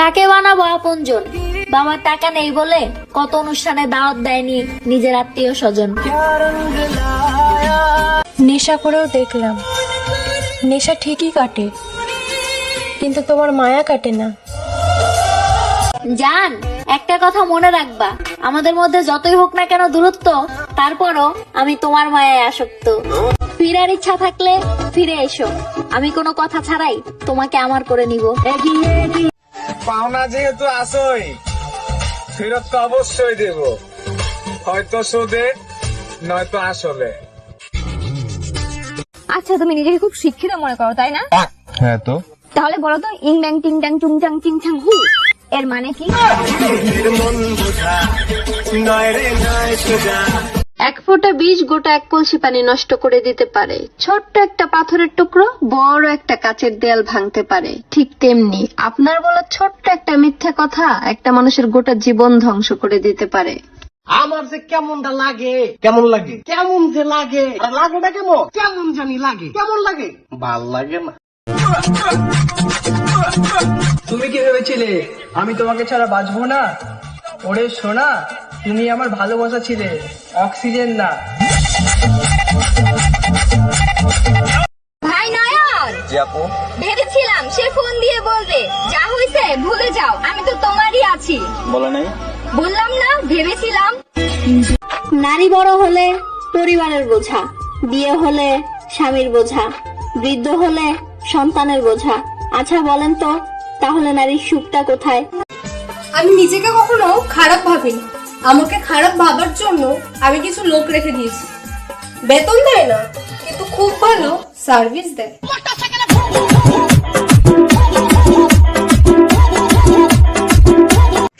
কাকে বানাবো আপনজন? বাবার টাকা নেই বলে কত অনুষ্ঠানে দাওয়াত দেয়নি নিজের আত্মীয় স্বজন। নেশা করেও দেখলাম। নেশা ঠিকই কাটে কিন্তু তোমার মায়া কাটে না। জান একটা কথা মনে রাখবা। আমাদের মধ্যে যতই হোক না কেন দূরত্ব তারপরও আমি তোমার মায়ায় আসক্ত। ফিরার ইচ্ছা থাকলে ফিরে এসো। আমি কোনো কথা ছাড়াই তোমাকে আমার করে নিব। পাওনা যেহেতু আসই ফেরত তো অবশ্যই দেব। হয়তো সুদে নয়তো আসলে। আচ্ছা তুমি নিজেকে খুব শিক্ষিত মনে করো তাই না? হ্যাঁ তো। তাহলে বলো তো ইং ব্যাং টিং ট্যাং চুং চাং চিং চাং হু। এর মানে কি? এক ফোঁটা বীজ গোটা এক কলসি পানি নষ্ট করে দিতে পারে। ছোট্ট একটা পাথরের টুকরো বড় একটা কাচের দেয়াল ভাঙতে পারে। ঠিক তেমনি আপনার বলা ছোট্ট একটা মিথ্যা কথা একটা মানুষের গোটা জীবন ধ্বংস করে দিতে পারে। আমার যে কেমনটা লাগে কেমন লাগে? কেমন যে লাগে? আর লাগেটা কেমন? কেমন জানি লাগে? কেমন লাগে? ভালো লাগে না। তুমি কি ভেবেছিলে? আমি তোমাকে ছাড়া বাঁচবো না? ওরে সোনা তুমি আমার ভালোবাসা ছিলে। অক্সিজেন না। ভাই নয়ন! জি আপু। ভেবেছিলাম সে ফোন দিয়ে বলবে যা হয়েছে ভুলে যাও আমি তো তোমারই আছি। বলে নাই? বললাম না ভেবেছিলাম। নারী বড় হলে পরিবারের বোঝা বিয়ে হলে স্বামীর বোঝা বৃদ্ধ হলে সন্তানের বোঝা। আচ্ছা বলেন তো তাহলে নারীর সুখটা কোথায়? আমি নিজেকে কখনো খারাপ ভাবিনি। আমাকে খারাপ ভাবার জন্য আমি কিছু লোক রেখে দিয়েছি। বেতন দেয় না, কিন্তু খুব ভালো সার্ভিস দেয়।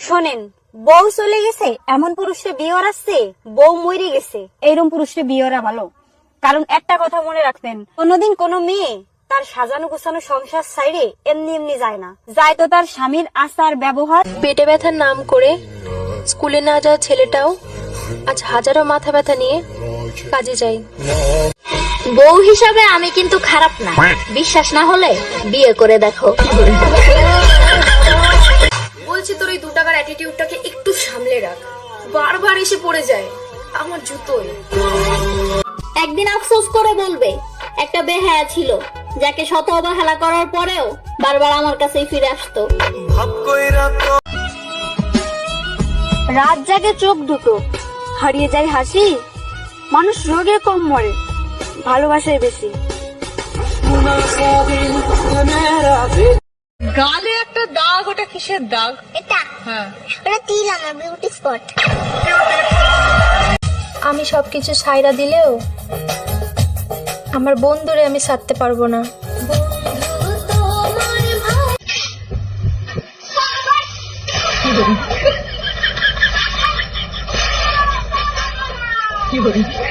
শোনেন, বউ চলে গেছে, এমন পুরুষে বিয়ে আসছে বউ মরে গেছে এইরকম পুরুষে বিয়ে ওরা ভালো কারণ একটা কথা মনে রাখবেন, কোনোদিন কোনো মেয়ে তার সাজানো গোছানো সংসার সাইডে এমনি এমনি যায় না। যায় তো তার স্বামীর আচার ব্যবহার পেটে ব্যথার নাম করে স্কুলে না যাওয়া ছেলেটাও আজ হাজারো মাথা ব্যথা নিয়ে কাজে যায়। বউ হিসাবে আমি কিন্তু খারাপ না। বিশ্বাস না হলে বিয়ে করে দেখো। বলছি তোর এই দু টাকার অ্যাটিটিউডটাকে একটু সামলে রাখ। বারবার এসে পড়ে যায়। আমার জুতোয়। একদিন আফসোস করে বলবে একটা বেহায়া ছিল যাকে শত অবহেলা করার পরেও বারবার আমার কাছেই ফিরে আসতো। রাত জাগে চোখ দুটো। হারিয়ে যায় হাসি। মানুষ রোগে কম মরে ভালোবাসায় বেশি। গালে একটা দাগ ওটা কিসের দাগ? আমি সবকিছু সাইরা দিলেও আমার বন্ধুরে আমি সারতে পারব না। 你 稳